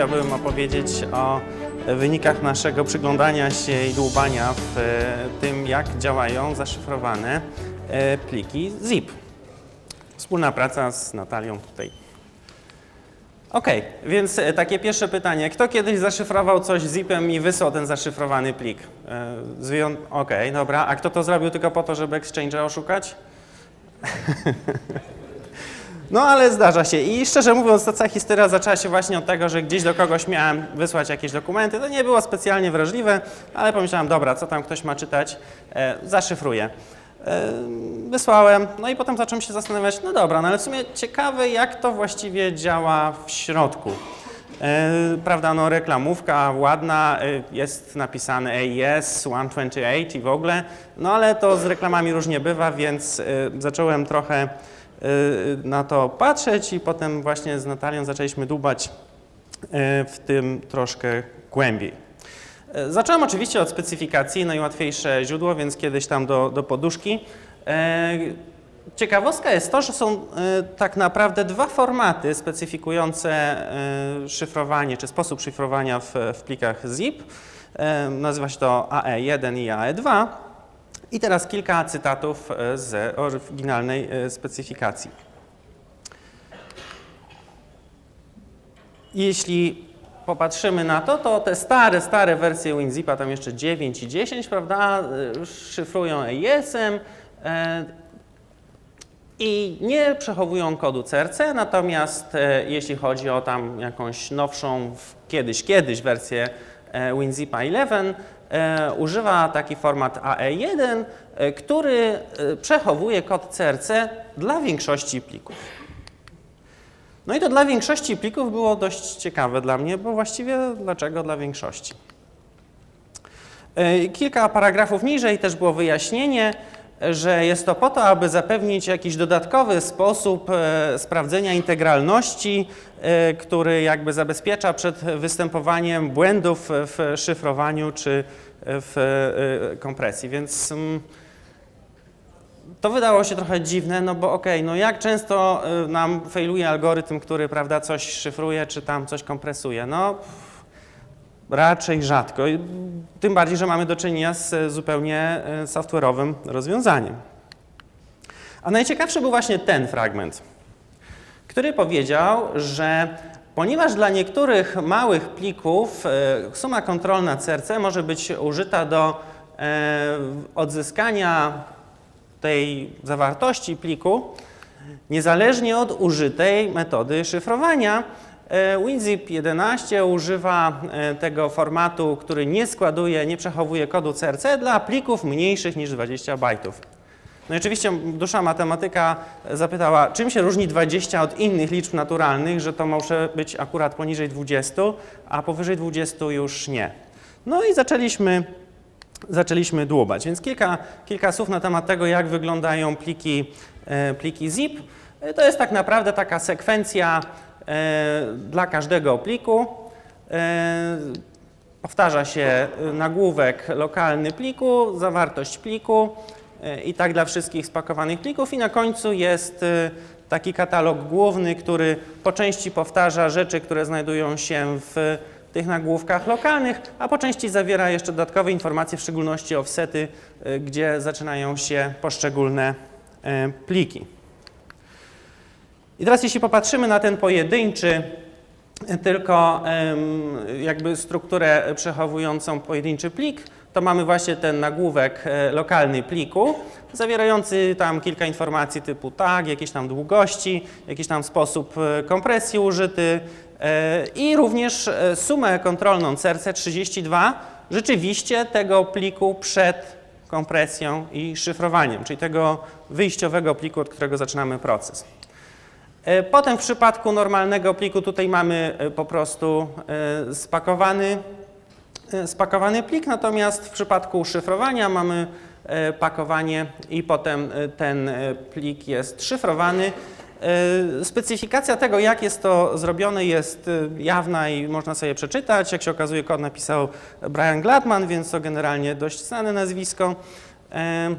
chciałbym opowiedzieć o wynikach naszego przyglądania się i dłubania w e, tym, jak działają zaszyfrowane e, pliki ZIP. Wspólna praca z Natalią tutaj. Okej, więc e, takie pierwsze pytanie. Kto kiedyś zaszyfrował coś zipem i wysłał ten zaszyfrowany plik? Okej, dobra. A kto to zrobił tylko po to, żeby Exchange'a oszukać? No ale zdarza się. I szczerze mówiąc, ta cała historia zaczęła się właśnie od tego, że gdzieś do kogoś miałem wysłać jakieś dokumenty. To nie było specjalnie wrażliwe, ale pomyślałem, dobra, co tam ktoś ma czytać, e, zaszyfruję. E, wysłałem, no i potem zacząłem się zastanawiać, no dobra, no ale w sumie ciekawe, jak to właściwie działa w środku. E, prawda, no reklamówka ładna, e, jest napisane AES 128 i w ogóle, no ale to z reklamami różnie bywa, więc e, zacząłem trochę na to patrzeć i potem właśnie z Natalią zaczęliśmy dłubać y, w tym troszkę głębiej. Y, Zacząłem oczywiście od specyfikacji, najłatwiejsze źródło, więc kiedyś tam do, do poduszki. Y, Ciekawostka jest to, że są y, tak naprawdę dwa formaty specyfikujące y, szyfrowanie, czy sposób szyfrowania w, w plikach ZIP. Y, Nazywa się to AE1 i AE2. I teraz kilka cytatów e, z oryginalnej e, specyfikacji. Jeśli popatrzymy na to, to te stare, stare wersje WinZipa, tam jeszcze 9 i 10, prawda, e, szyfrują AES-em e, i nie przechowują kodu CRC, natomiast jeśli chodzi o tam jakąś nowszą, kiedyś, kiedyś wersję WinZipa 11, e, używa taki format AE1, e, który e, przechowuje kod CRC dla większości plików. No i to dla większości plików było dość ciekawe dla mnie, bo właściwie dlaczego dla większości? Kilka paragrafów niżej też było wyjaśnienie, że jest to po to, aby zapewnić jakiś dodatkowy sposób sprawdzenia integralności, który jakby zabezpiecza przed występowaniem błędów w szyfrowaniu czy w e, kompresji. Więc mm, to wydało się trochę dziwne, no bo okej, no jak często y, nam failuje algorytm, który prawda, coś szyfruje, czy tam coś kompresuje? No raczej rzadko. Tym bardziej, że mamy do czynienia z zupełnie software'owym rozwiązaniem. A najciekawszy był właśnie ten fragment, który powiedział, że ponieważ dla niektórych małych plików e, suma kontrolna CRC może być użyta do e, odzyskania tej zawartości pliku, niezależnie od użytej metody szyfrowania. e, WinZip 11 używa tego formatu, który nie składuje, nie przechowuje kodu CRC dla plików mniejszych niż 20 bajtów. No i oczywiście dusza matematyka zapytała, czym się różni 20 od innych liczb naturalnych, że to może być akurat poniżej 20, a powyżej 20 już nie. No i zaczęliśmy, zaczęliśmy dłubać. Więc kilka, kilka słów na temat tego, jak wyglądają pliki, e, pliki zip. E, To jest tak naprawdę taka sekwencja e, dla każdego pliku. Powtarza się nagłówek lokalny pliku, zawartość pliku i tak dla wszystkich spakowanych plików i na końcu jest e, taki katalog główny, który po części powtarza rzeczy, które znajdują się w tych nagłówkach lokalnych, a po części zawiera jeszcze dodatkowe informacje, w szczególności offsety, e, gdzie zaczynają się poszczególne e, pliki. I teraz jeśli popatrzymy na ten pojedynczy tylko jakby strukturę przechowującą pojedynczy plik, to mamy właśnie ten nagłówek e, lokalny pliku, zawierający tam kilka informacji typu tag, jakieś tam długości, jakiś tam sposób e, kompresji użyty e, i również sumę kontrolną CRC32 rzeczywiście tego pliku przed kompresją i szyfrowaniem, czyli tego wyjściowego pliku, od którego zaczynamy proces. Potem w przypadku normalnego pliku tutaj mamy po prostu spakowany, spakowany plik, natomiast w przypadku szyfrowania mamy e, pakowanie i potem e, ten e, plik jest szyfrowany. E, Specyfikacja tego, jak jest to zrobione, jest e, jawna i można sobie przeczytać. Jak się okazuje, kod napisał Brian Gladman, więc to generalnie dość znane nazwisko. E,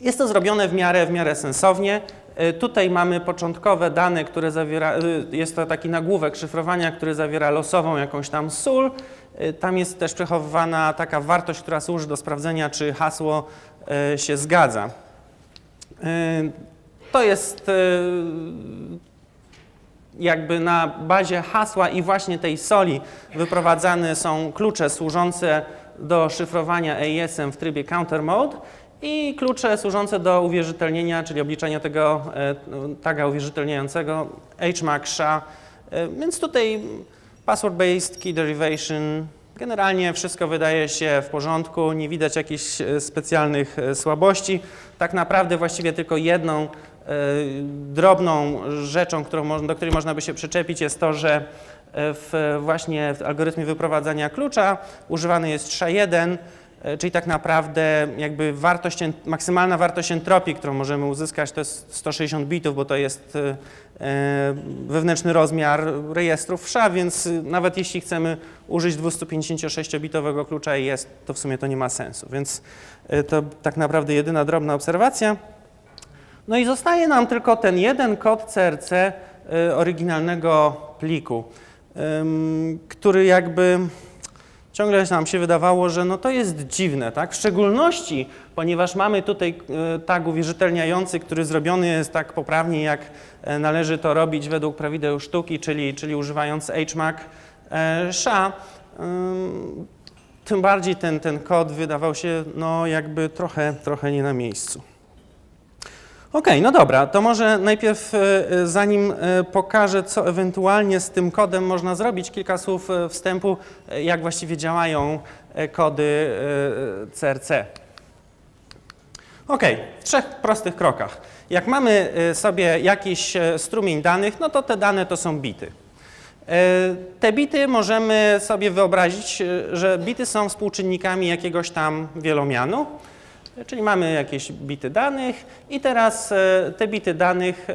jest to zrobione w miarę, w miarę sensownie. E, Tutaj mamy początkowe dane, które zawiera, e, jest to taki nagłówek szyfrowania, który zawiera losową jakąś tam sól. E, Tam jest też przechowywana taka wartość, która służy do sprawdzenia, czy hasło e, się zgadza. E, To jest jakby na bazie hasła i właśnie tej soli wyprowadzane są klucze służące do szyfrowania AES-em w trybie counter mode i klucze służące do uwierzytelnienia, czyli obliczenia tego e, taga uwierzytelniającego HMAC SHA. Więc tutaj password-based key derivation, generalnie wszystko wydaje się w porządku, nie widać jakichś e, specjalnych e, słabości. Tak naprawdę właściwie tylko jedną e, drobną rzeczą, do której można by się przyczepić jest to, że w właśnie w algorytmie wyprowadzania klucza używany jest SHA-1, e, czyli tak naprawdę jakby wartość, maksymalna wartość entropii, którą możemy uzyskać to jest 160 bitów, bo to jest e, e, wewnętrzny rozmiar rejestrów SHA, więc nawet jeśli chcemy użyć 256-bitowego klucza i jest, to w sumie to nie ma sensu, więc e, to tak naprawdę jedyna drobna obserwacja. No i zostaje nam tylko ten jeden kod CRC oryginalnego pliku, który jakby ciągle nam się wydawało, że no to jest dziwne, tak? W szczególności, ponieważ mamy tutaj y, tag uwierzytelniający, który zrobiony jest tak poprawnie, jak e, należy to robić według prawideł sztuki, czyli, czyli używając HMAC e, SHA. Ym, tym bardziej ten, ten kod wydawał się no jakby trochę, trochę nie na miejscu. Okej, no dobra, to może najpierw, e, e, zanim e, pokażę, co ewentualnie z tym kodem można zrobić, kilka słów wstępu, jak właściwie działają kody CRC. Okej, w trzech prostych krokach. Jak mamy sobie jakiś strumień danych, no to te dane to są bity. Te bity możemy sobie wyobrazić, że bity są współczynnikami jakiegoś tam wielomianu. Czyli mamy jakieś bity danych i teraz e, te bity danych e,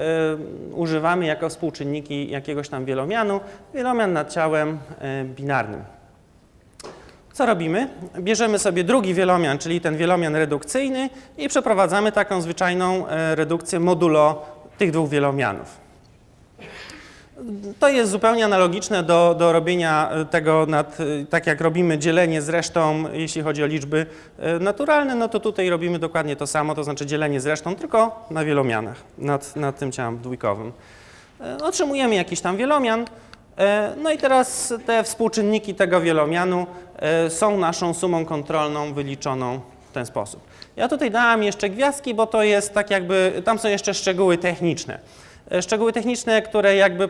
używamy jako współczynniki jakiegoś tam wielomianu, wielomian nad ciałem e, binarnym. Co robimy? Bierzemy sobie drugi wielomian, czyli ten wielomian redukcyjny i przeprowadzamy taką zwyczajną redukcję modulo tych dwóch wielomianów. To jest zupełnie analogiczne do, do robienia e, tego, nad, e, tak jak robimy dzielenie z resztą, jeśli chodzi o liczby e, naturalne, no to tutaj robimy dokładnie to samo, to znaczy dzielenie z resztą, tylko na wielomianach, nad, nad tym ciałem dwójkowym. Otrzymujemy jakiś tam wielomian, no i teraz te współczynniki tego wielomianu są naszą sumą kontrolną wyliczoną w ten sposób. Ja tutaj dałam jeszcze gwiazdki, bo to jest tak jakby, tam są jeszcze szczegóły techniczne. E, Szczegóły techniczne, które jakby y,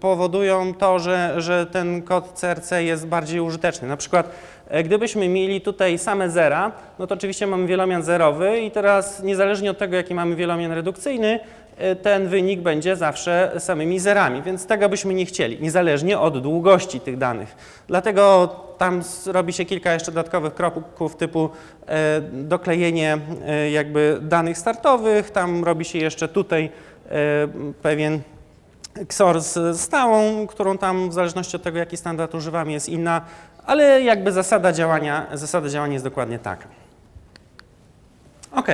powodują to, że, że ten kod CRC jest bardziej użyteczny. Na przykład, e, gdybyśmy mieli tutaj same zera, no to oczywiście mamy wielomian zerowy i teraz niezależnie od tego, jaki mamy wielomian redukcyjny, e, ten wynik będzie zawsze samymi zerami, więc tego byśmy nie chcieli, niezależnie od długości tych danych. Dlatego tam robi się kilka jeszcze dodatkowych kroków typu e, doklejenie e, jakby danych startowych, tam robi się jeszcze tutaj e, pewien XOR z stałą, którą tam w zależności od tego, jaki standard używamy jest inna, ale jakby zasada działania, zasada działania jest dokładnie taka. Ok,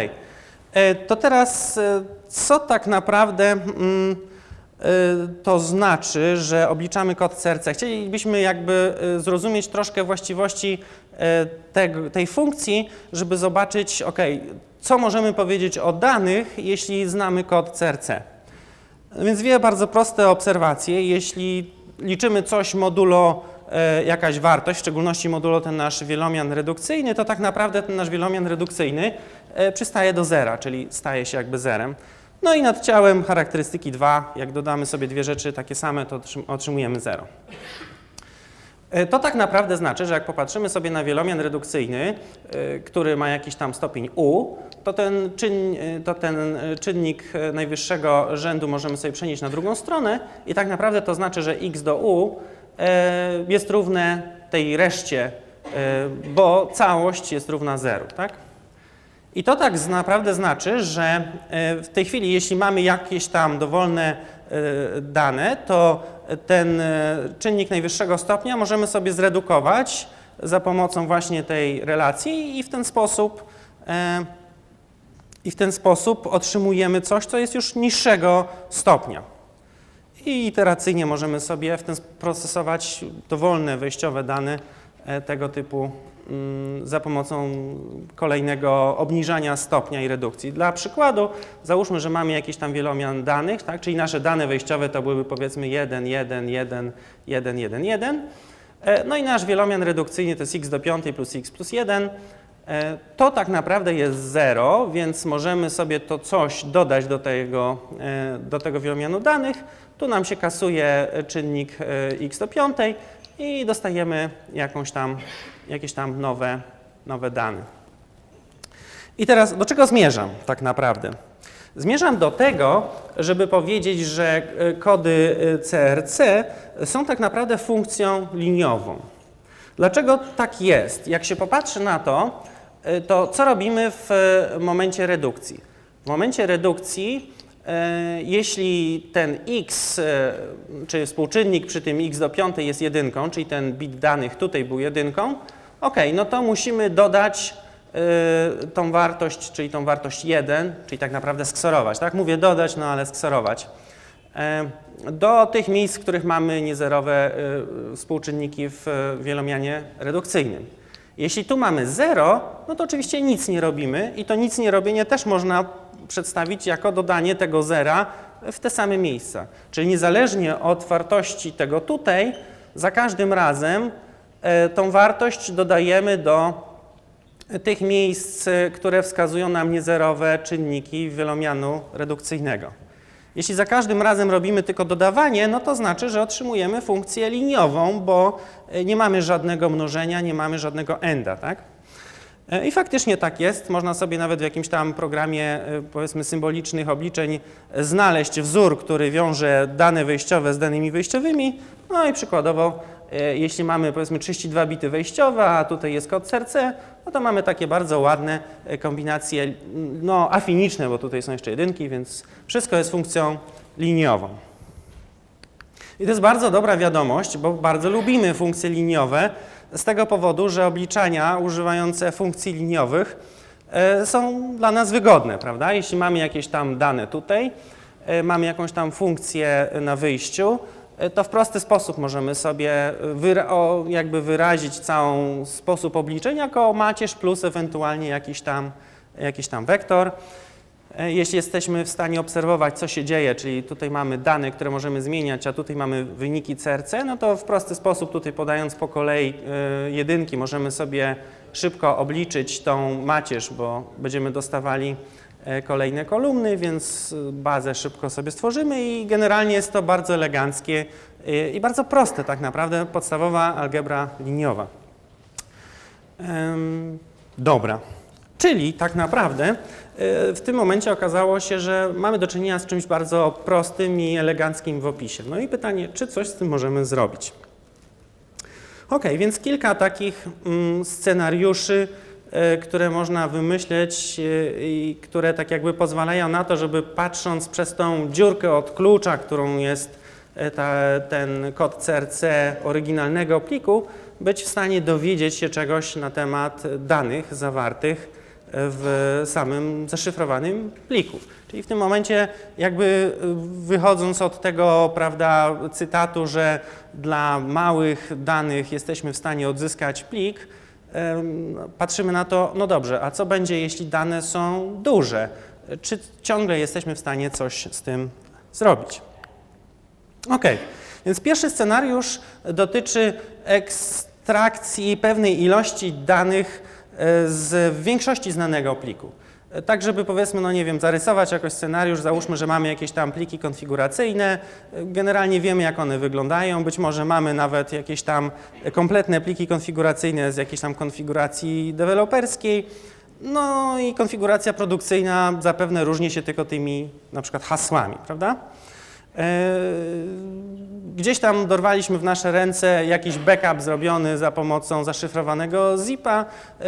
to teraz e, co tak naprawdę mm, e, to znaczy, że obliczamy kod CRC? Chcielibyśmy jakby e, zrozumieć troszkę właściwości e, tej funkcji, żeby zobaczyć, ok, co możemy powiedzieć o danych, jeśli znamy kod CRC. Więc dwie bardzo proste obserwacje. Jeśli liczymy coś modulo e, jakaś wartość, w szczególności modulo ten nasz wielomian redukcyjny, to tak naprawdę ten nasz wielomian redukcyjny e, przystaje do zera, czyli staje się jakby zerem. No i nad ciałem charakterystyki 2, jak dodamy sobie dwie rzeczy takie same, to otrzym- otrzymujemy 0. E, To tak naprawdę znaczy, że jak popatrzymy sobie na wielomian redukcyjny, e, który ma jakiś tam stopień u, to ten, czyn, e, to ten czynnik najwyższego rzędu możemy sobie przenieść na drugą stronę i tak naprawdę to znaczy, że x do u jest równe tej reszcie, bo całość jest równa zeru, tak? I to tak naprawdę znaczy, że w tej chwili, jeśli mamy jakieś tam dowolne dane, to ten e, czynnik najwyższego stopnia możemy sobie zredukować za pomocą właśnie tej relacji i w ten sposób e, I w ten sposób otrzymujemy coś, co jest już niższego stopnia. I iteracyjnie możemy sobie w ten procesować dowolne wejściowe dane e, tego typu za pomocą kolejnego obniżania stopnia i redukcji. Dla przykładu, załóżmy, że mamy jakiś tam wielomian danych, tak? czyli nasze dane wejściowe to byłyby powiedzmy 1, 1, 1, 1, 1, 1. E, No i nasz wielomian redukcyjny to jest x do piątej plus x plus 1. E, To tak naprawdę jest 0, więc możemy sobie to coś dodać do tego, e, do tego wielomianu danych. Tu nam się kasuje czynnik e, x do piątej i dostajemy jakąś tam, jakieś tam nowe, nowe dane. I teraz do czego zmierzam tak naprawdę? Zmierzam do tego, żeby powiedzieć, że e, kody e, CRC są tak naprawdę funkcją liniową. Dlaczego tak jest? Jak się popatrzy na to, y, to co robimy w momencie redukcji? W momencie redukcji, jeśli ten x, czy współczynnik przy tym x do piątej jest jedynką, czyli ten bit danych tutaj był jedynką, ok, no to musimy dodać y, tą wartość, czyli tą wartość 1, czyli tak naprawdę sksorować, tak? Mówię dodać, no ale sksorować. E, do tych miejsc, w których mamy niezerowe e, współczynniki w e, wielomianie redukcyjnym. Jeśli tu mamy 0, no to oczywiście nic nie robimy i to nic nie robienie też można przedstawić jako dodanie tego zera w te same miejsca. Czyli niezależnie od wartości tego tutaj, za każdym razem tą wartość dodajemy do tych miejsc, e, które wskazują nam niezerowe czynniki wielomianu redukcyjnego. Jeśli za każdym razem robimy tylko dodawanie, no to znaczy, że otrzymujemy funkcję liniową, bo e, nie mamy żadnego mnożenia, nie mamy żadnego enda, tak? E, I faktycznie tak jest. Można sobie nawet w jakimś tam programie, e, powiedzmy, symbolicznych obliczeń e, znaleźć wzór, który wiąże dane wejściowe z danymi wejściowymi. No i przykładowo, e, jeśli mamy, powiedzmy, 32 bity wejściowe, a tutaj jest kod CRC, no to mamy takie bardzo ładne e, kombinacje, no, afiniczne, bo tutaj są jeszcze jedynki, więc wszystko jest funkcją liniową. I to jest bardzo dobra wiadomość, bo bardzo lubimy funkcje liniowe z tego powodu, że obliczania używające funkcji liniowych e, są dla nas wygodne, prawda? Jeśli mamy jakieś tam dane tutaj, e, mamy jakąś tam funkcję na wyjściu, e, to w prosty sposób możemy sobie wyra- o, jakby wyrazić cały sposób obliczeń jako macierz plus ewentualnie jakiś tam, jakiś tam wektor. E, Jeśli jesteśmy w stanie obserwować, co się dzieje, czyli tutaj mamy dane, które możemy zmieniać, a tutaj mamy wyniki CRC, no to w prosty sposób tutaj podając po kolei e, jedynki możemy sobie szybko obliczyć tą macierz, bo będziemy dostawali e, kolejne kolumny, więc e, bazę szybko sobie stworzymy i generalnie jest to bardzo eleganckie e, i bardzo proste tak naprawdę, podstawowa algebra liniowa. Dobra. Czyli tak naprawdę e, w tym momencie okazało się, że mamy do czynienia z czymś bardzo prostym i eleganckim w opisie. No i pytanie, czy coś z tym możemy zrobić? Ok, więc kilka takich mm, scenariuszy, e, które można wymyśleć e, i które tak jakby pozwalają na to, żeby patrząc przez tą dziurkę od klucza, którą jest e, ta, ten kod CRC oryginalnego pliku, być w stanie dowiedzieć się czegoś na temat danych zawartych w samym zaszyfrowanym pliku. Czyli w tym momencie jakby wychodząc od tego, prawda, cytatu, że dla małych danych jesteśmy w stanie odzyskać plik, patrzymy na to, no dobrze, a co będzie, jeśli dane są duże? Czy ciągle jesteśmy w stanie coś z tym zrobić? Ok, więc pierwszy scenariusz dotyczy ekstrakcji pewnej ilości danych e, z większości znanego pliku. E, Tak, żeby powiedzmy, no nie wiem, zarysować jakoś scenariusz, załóżmy, że mamy jakieś tam pliki konfiguracyjne, e, generalnie wiemy, jak one wyglądają, być może mamy nawet jakieś tam kompletne pliki konfiguracyjne z jakiejś tam konfiguracji deweloperskiej, no i konfiguracja produkcyjna zapewne różni się tylko tymi na przykład hasłami, prawda? Gdzieś tam dorwaliśmy w nasze ręce jakiś backup zrobiony za pomocą zaszyfrowanego zipa. E,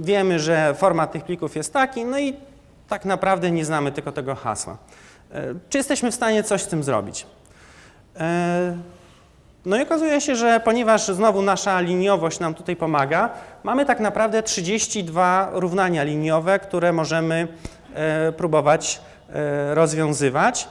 Wiemy, że format tych plików jest taki, no i tak naprawdę nie znamy tylko tego hasła. E, Czy jesteśmy w stanie coś z tym zrobić? E, No i okazuje się, że ponieważ znowu nasza liniowość nam tutaj pomaga, mamy tak naprawdę 32 równania liniowe, które możemy próbować rozwiązywać.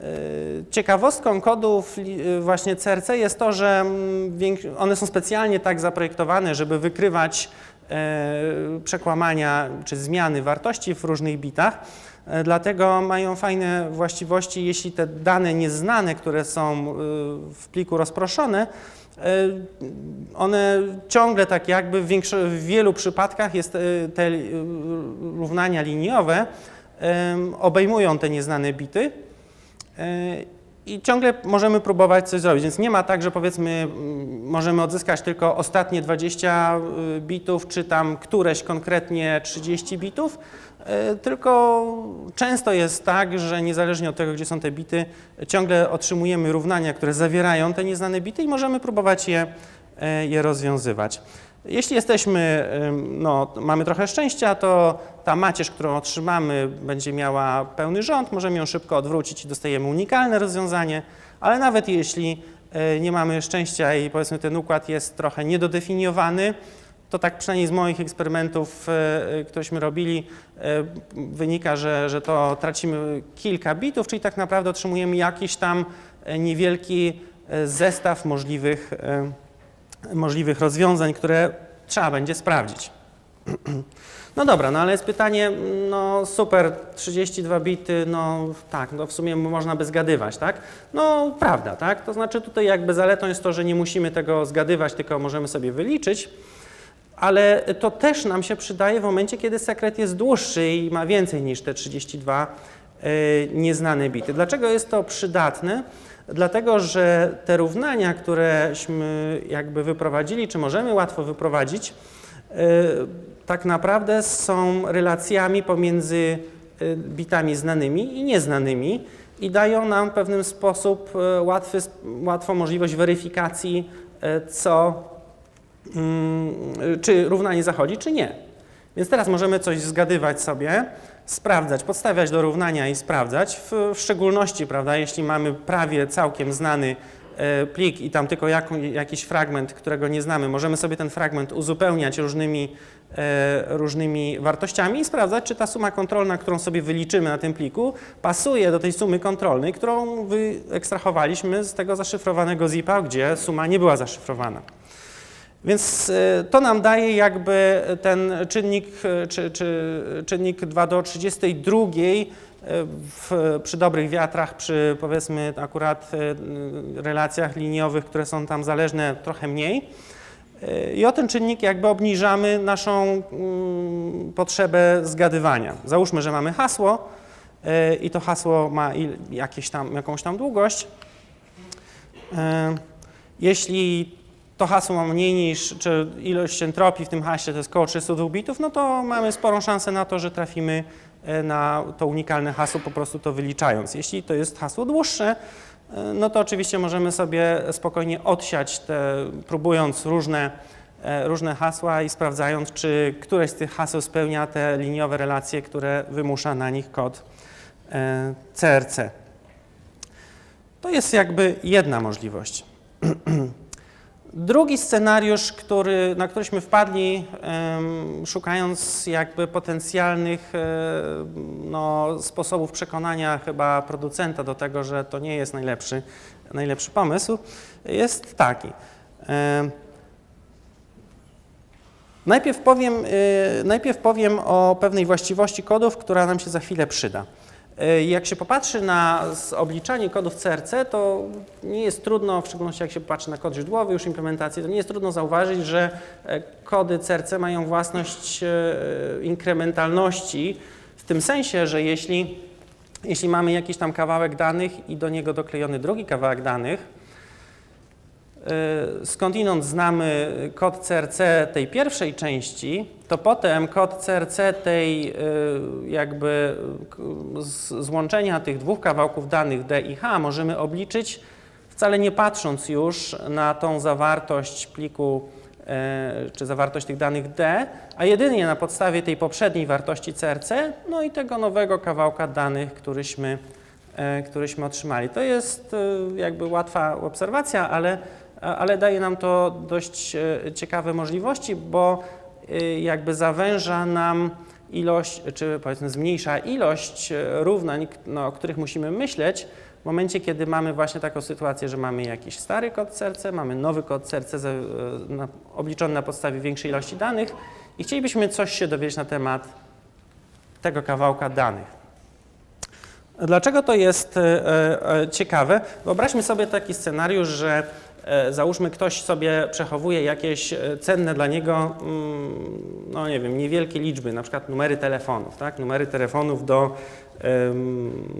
E, Ciekawostką kodów e, właśnie CRC jest to, że mm, one są specjalnie tak zaprojektowane, żeby wykrywać e, przekłamania czy zmiany wartości w różnych bitach. Dlatego mają fajne właściwości, jeśli te dane nieznane, które są w pliku rozproszone, one ciągle tak jakby w, w wielu przypadkach jest te równania liniowe obejmują te nieznane bity i ciągle możemy próbować coś zrobić. Więc nie ma tak, że powiedzmy możemy odzyskać tylko ostatnie 20 bitów, czy tam któreś konkretnie 30 bitów, e, tylko często jest tak, że niezależnie od tego, gdzie są te bity, ciągle otrzymujemy równania, które zawierają te nieznane bity i możemy próbować je, e, je rozwiązywać. Jeśli jesteśmy, no, mamy trochę szczęścia, to ta macierz, którą otrzymamy, będzie miała pełny rząd, możemy ją szybko odwrócić i dostajemy unikalne rozwiązanie, ale nawet jeśli e, nie mamy szczęścia i powiedzmy ten układ jest trochę niedodefiniowany, to tak przynajmniej z moich eksperymentów, e, e, któreśmy robili, wynika, że, że to tracimy kilka bitów, czyli tak naprawdę otrzymujemy jakiś tam niewielki zestaw możliwych możliwych rozwiązań, które trzeba będzie sprawdzić. No dobra, no ale jest pytanie, no super, 32 bity, no tak, no w sumie można by zgadywać, tak? No prawda, tak? To znaczy tutaj jakby zaletą jest to, że nie musimy tego zgadywać, tylko możemy sobie wyliczyć, ale to też nam się przydaje w momencie, kiedy sekret jest dłuższy i ma więcej niż te 32 y, nieznane bity. Dlaczego jest to przydatne? Dlatego, że te równania, któreśmy jakby wyprowadzili, czy możemy łatwo wyprowadzić, y, tak naprawdę są relacjami pomiędzy y, bitami znanymi i nieznanymi i dają nam w pewien sposób y, łatwy, łatwą możliwość weryfikacji, co, mm, czy równanie zachodzi, czy nie. Więc teraz możemy coś zgadywać sobie, sprawdzać, podstawiać do równania i sprawdzać. W, w szczególności, prawda, jeśli mamy prawie całkiem znany e, plik i tam tylko jaką, jakiś fragment, którego nie znamy, możemy sobie ten fragment uzupełniać różnymi, e, różnymi wartościami i sprawdzać, czy ta suma kontrolna, którą sobie wyliczymy na tym pliku, pasuje do tej sumy kontrolnej, którą wyekstrahowaliśmy z tego zaszyfrowanego zipa, gdzie suma nie była zaszyfrowana. Więc e, to nam daje jakby ten czynnik, e, czy, czy czynnik 2 do 32 e, w, przy dobrych wiatrach, przy powiedzmy akurat relacjach liniowych, które są tam zależne trochę mniej. I o ten czynnik jakby obniżamy naszą potrzebę zgadywania. Załóżmy, że mamy hasło i to hasło ma jakieś tam, jakąś tam długość. Jeśli to hasło ma mniej niż, czy ilość entropii w tym hasie to jest około 32 bitów, no to mamy sporą szansę na to, że trafimy e, na to unikalne hasło, po prostu to wyliczając. Jeśli to jest hasło dłuższe, e, no to oczywiście możemy sobie spokojnie odsiać te, próbując różne, e, różne hasła i sprawdzając, czy któreś z tych haseł spełnia te liniowe relacje, które wymusza na nich kod CRC. To jest jakby jedna możliwość. Drugi scenariusz, który, na któryśmy wpadli, szukając jakby potencjalnych e, no, sposobów przekonania chyba producenta do tego, że to nie jest najlepszy, najlepszy pomysł, jest taki. Najpierw powiem, e, najpierw powiem o pewnej właściwości kodów, która nam się za chwilę przyda. E, Jak się popatrzy na obliczanie kodów CRC, to nie jest trudno, w szczególności jak się popatrzy na kod źródłowy już implementacji, to nie jest trudno zauważyć, że e, kody CRC mają własność e, inkrementalności w tym sensie, że jeśli, jeśli mamy jakiś tam kawałek danych i do niego doklejony drugi kawałek danych, y, skądinąd znamy kod CRC tej pierwszej części, to potem kod CRC tej y, jakby złączenia tych dwóch kawałków danych D i H możemy obliczyć wcale nie patrząc już na tą zawartość pliku y, czy zawartość tych danych D, a jedynie na podstawie tej poprzedniej wartości CRC, no i tego nowego kawałka danych, któryśmy, któryśmy otrzymali. To jest jakby łatwa obserwacja, ale, ale daje nam to dość e, ciekawe możliwości, bo e, jakby zawęża nam ilość, czy powiedzmy zmniejsza ilość e, równań, no, o których musimy myśleć w momencie, kiedy mamy właśnie taką sytuację, że mamy jakiś stary kod CRC, mamy nowy kod e, na, obliczony na podstawie większej ilości danych i chcielibyśmy coś się dowiedzieć na temat tego kawałka danych. Dlaczego to jest ciekawe? Wyobraźmy sobie taki scenariusz, że załóżmy ktoś sobie przechowuje jakieś e, cenne dla niego, mm, no nie wiem, niewielkie liczby, na przykład numery telefonów, tak? Numery telefonów do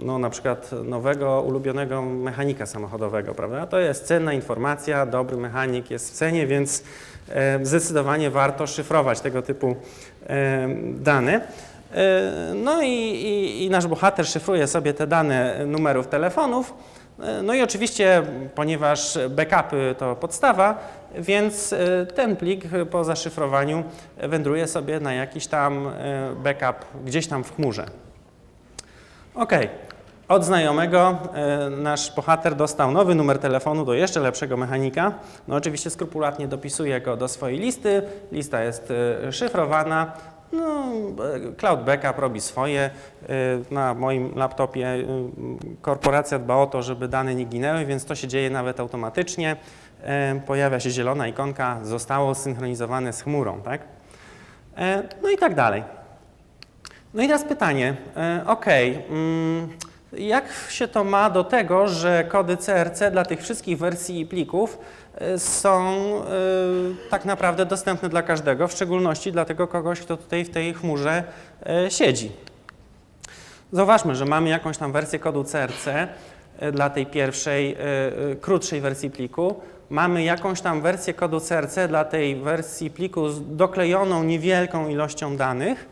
no na przykład nowego, ulubionego mechanika samochodowego, prawda? To jest cenna informacja, dobry mechanik jest w cenie, więc e, zdecydowanie warto szyfrować tego typu e, dane. E, No i, i, i nasz bohater szyfruje sobie te dane numerów telefonów. E, No i oczywiście, ponieważ backupy to podstawa, więc e, ten plik po zaszyfrowaniu wędruje sobie na jakiś tam e, backup gdzieś tam w chmurze. Ok. Od znajomego nasz bohater dostał nowy numer telefonu do jeszcze lepszego mechanika. No oczywiście skrupulatnie dopisuje go do swojej listy. Lista jest szyfrowana. No, Cloud Backup robi swoje. E, Na moim laptopie e, korporacja dba o to, żeby dane nie ginęły, więc to się dzieje nawet automatycznie. E, Pojawia się zielona ikonka, zostało synchronizowane z chmurą, tak? No i tak dalej. No i teraz pytanie, okej, mm, jak się to ma do tego, że kody CRC dla tych wszystkich wersji plików są e, tak naprawdę dostępne dla każdego, w szczególności dla tego kogoś, kto tutaj w tej chmurze e, siedzi? Zauważmy, że mamy jakąś tam wersję kodu CRC e, dla tej pierwszej, krótszej wersji pliku. Mamy jakąś tam wersję kodu CRC dla tej wersji pliku z doklejoną niewielką ilością danych.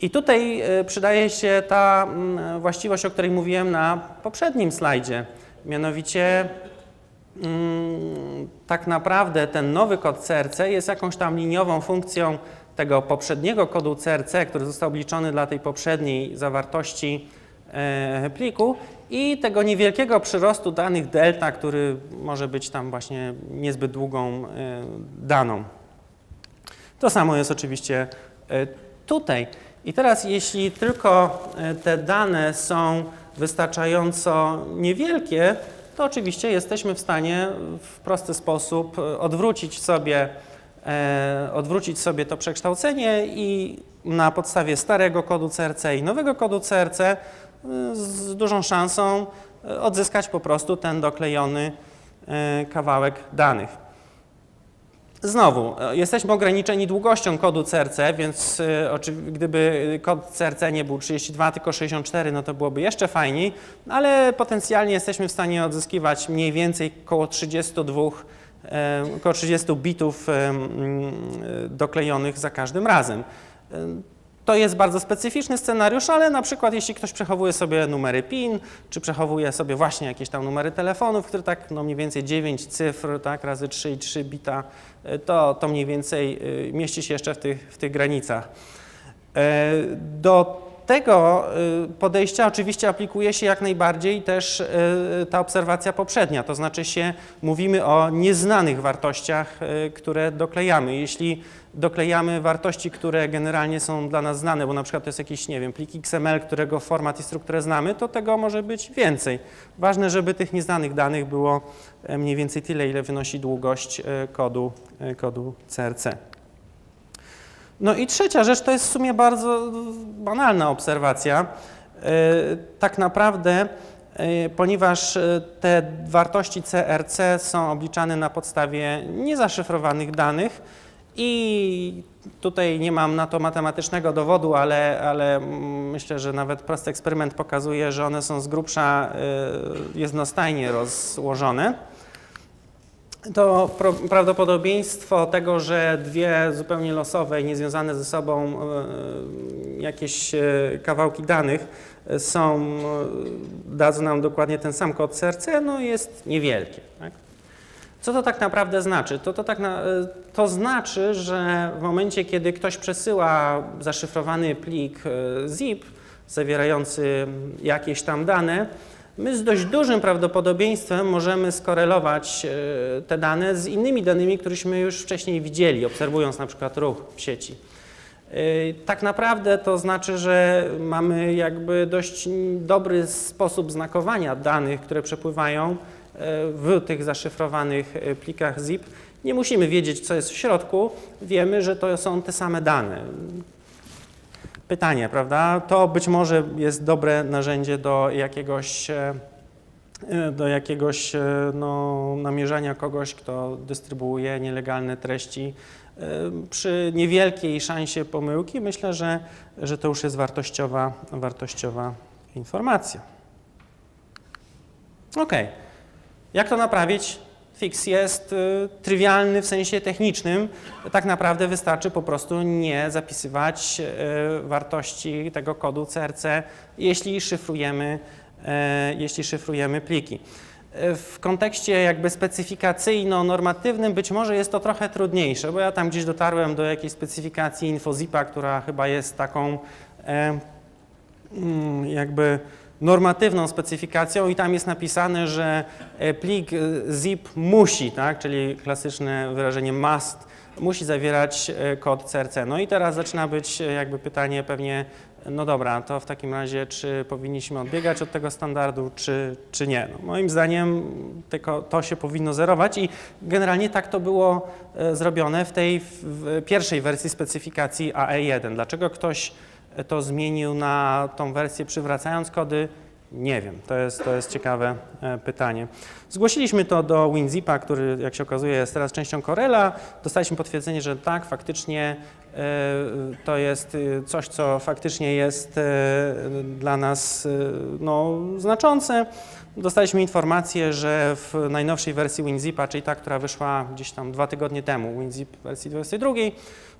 I tutaj przydaje się ta mm, właściwość, o której mówiłem na poprzednim slajdzie. Mianowicie tak naprawdę ten nowy kod CRC jest jakąś tam liniową funkcją tego poprzedniego kodu CRC, który został obliczony dla tej poprzedniej zawartości e, pliku i tego niewielkiego przyrostu danych delta, który może być tam właśnie niezbyt długą e, daną. To samo jest oczywiście e, tutaj. I teraz, jeśli tylko te dane są wystarczająco niewielkie, to oczywiście jesteśmy w stanie w prosty sposób e, odwrócić sobie, e, odwrócić sobie to przekształcenie i na podstawie starego kodu CRC i nowego kodu CRC e, z dużą szansą e, odzyskać po prostu ten doklejony e, kawałek danych. Znowu, e, jesteśmy ograniczeni długością kodu CRC, więc e, gdyby kod CRC nie był 32, tylko 64, no to byłoby jeszcze fajniej, ale potencjalnie jesteśmy w stanie odzyskiwać mniej więcej około 32, e, około 30 bitów mm, e, doklejonych za każdym razem. E, To jest bardzo specyficzny scenariusz, ale na przykład jeśli ktoś przechowuje sobie numery PIN, czy przechowuje sobie właśnie jakieś tam numery telefonów, które tak no mniej więcej 9 cyfr, tak, razy 3 i 3 bita, y, to, to mniej więcej y, mieści się jeszcze w tych, w tych granicach. E, Do tego podejścia oczywiście aplikuje się jak najbardziej też ta obserwacja poprzednia, to znaczy się mówimy o nieznanych wartościach, które doklejamy. Jeśli doklejamy wartości, które generalnie są dla nas znane, bo na przykład to jest jakiś, nie wiem, plik XML, którego format i strukturę znamy, to tego może być więcej. Ważne, żeby tych nieznanych danych było e, mniej więcej tyle, ile wynosi długość e, kodu, e, kodu CRC. No i trzecia rzecz to jest w sumie bardzo banalna obserwacja. Tak naprawdę, ponieważ te wartości CRC są obliczane na podstawie niezaszyfrowanych danych i tutaj nie mam na to matematycznego dowodu, ale, ale myślę, że nawet prosty eksperyment pokazuje, że one są z grubsza e, jednostajnie rozłożone to prawdopodobieństwo tego, że dwie zupełnie losowe i niezwiązane ze sobą e, jakieś e, kawałki danych są, dadzą nam dokładnie ten sam kod CRC, no jest niewielkie. Tak? Co to tak naprawdę znaczy? To, to, tak na, e, to znaczy, że w momencie, kiedy ktoś przesyła zaszyfrowany plik e, zip zawierający jakieś tam dane, my z dość dużym prawdopodobieństwem możemy skorelować e, te dane z innymi danymi, któreśmy już wcześniej widzieli, obserwując na przykład ruch w sieci. Tak naprawdę to znaczy, że mamy jakby dość dobry sposób znakowania danych, które przepływają w tych zaszyfrowanych y, plikach zip. Nie musimy wiedzieć, co jest w środku, wiemy, że to są te same dane. Pytanie, prawda? To być może jest dobre narzędzie do jakiegoś, e, e, do jakiegoś e, no, namierzania kogoś, kto dystrybuuje nielegalne treści. E, Przy niewielkiej szansie pomyłki myślę, że, że to już jest wartościowa, wartościowa informacja. Ok. Jak to naprawić? Fix jest y, trywialny w sensie technicznym. Tak naprawdę wystarczy po prostu nie zapisywać y, wartości tego kodu CRC, jeśli szyfrujemy, y, jeśli szyfrujemy pliki. W kontekście jakby specyfikacyjno-normatywnym być może jest to trochę trudniejsze, bo ja tam gdzieś dotarłem do jakiejś specyfikacji InfoZipa, która chyba jest taką mm, jakby normatywną specyfikacją i tam jest napisane, że e, plik e, zip musi, tak, czyli klasyczne wyrażenie must, musi zawierać e, kod CRC. No i teraz zaczyna być jakby pytanie pewnie, no dobra, to w takim razie czy powinniśmy odbiegać od tego standardu, czy, czy nie? No, moim zdaniem tylko to się powinno zerować i generalnie tak to było zrobione w tej w pierwszej wersji specyfikacji AE1. Dlaczego ktoś to zmienił na tą wersję przywracając kody? Nie wiem, to jest, to jest ciekawe e, pytanie. Zgłosiliśmy to do WinZipa, który jak się okazuje jest teraz częścią Corella. Dostaliśmy potwierdzenie, że tak, faktycznie e, to jest e, coś, co faktycznie jest dla nas no, znaczące. Dostaliśmy informację, że w najnowszej wersji WinZipa, czyli ta, która wyszła gdzieś tam dwa tygodnie temu, WinZip wersji 22,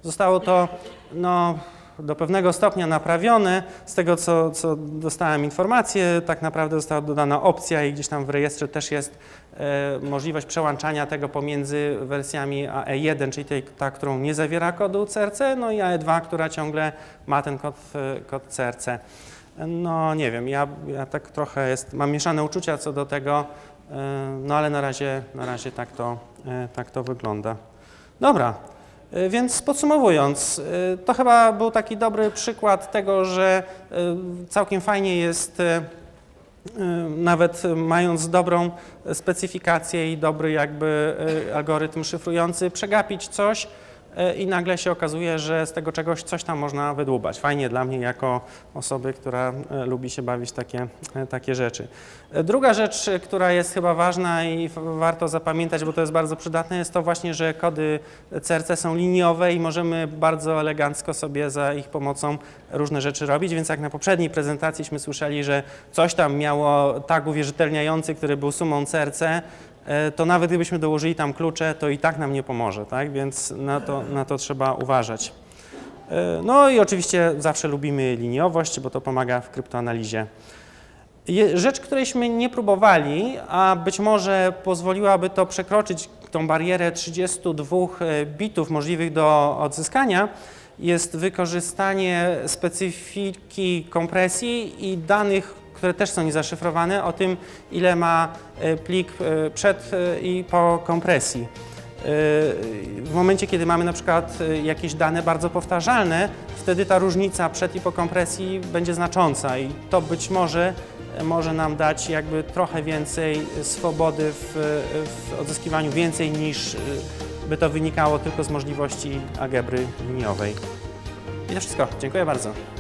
zostało to no, do pewnego stopnia naprawione. Z tego, co, co dostałem informację, tak naprawdę została dodana opcja i gdzieś tam w rejestrze też jest e, możliwość przełączania tego pomiędzy wersjami AE1, czyli tej, ta, którą nie zawiera kodu CRC, no i AE2, która ciągle ma ten kod, e, kod CRC. No nie wiem, ja, ja tak trochę jest, mam mieszane uczucia co do tego, e, no ale na razie, na razie tak, to, e, tak to wygląda. Dobra, więc podsumowując, e, to chyba był taki dobry przykład tego, że e, całkiem fajnie jest, e, e, nawet mając dobrą specyfikację i dobry jakby e, algorytm szyfrujący, przegapić coś e, i nagle się okazuje, że z tego czegoś coś tam można wydłubać. Fajnie dla mnie jako osoby, która e, lubi się bawić takie, e, takie rzeczy. E, Druga rzecz, e, która jest chyba ważna i warto zapamiętać, bo to jest bardzo przydatne, jest to właśnie, że kody CRC są liniowe i możemy bardzo elegancko sobie za ich pomocą różne rzeczy robić, więc jak na poprzedniej prezentacjiśmy słyszeli, że coś tam miało tag uwierzytelniający, który był sumą CRC, e, to nawet gdybyśmy dołożyli tam klucze, to i tak nam nie pomoże, tak? Więc na to, na to trzeba uważać. E, No i oczywiście zawsze lubimy liniowość, bo to pomaga w kryptoanalizie. Rzecz, którejśmy nie próbowali, a być może pozwoliłaby to przekroczyć tą barierę 32 e, bitów możliwych do odzyskania, jest wykorzystanie specyfiki kompresji i danych, które też są niezaszyfrowane, o tym, ile ma e, plik e, przed e, i po kompresji. W momencie, kiedy mamy na przykład jakieś dane bardzo powtarzalne, wtedy ta różnica przed i po kompresji będzie znacząca i to być może może nam dać jakby trochę więcej swobody w, w odzyskiwaniu, więcej niż by to wynikało tylko z możliwości algebry liniowej. I to wszystko. Dziękuję bardzo.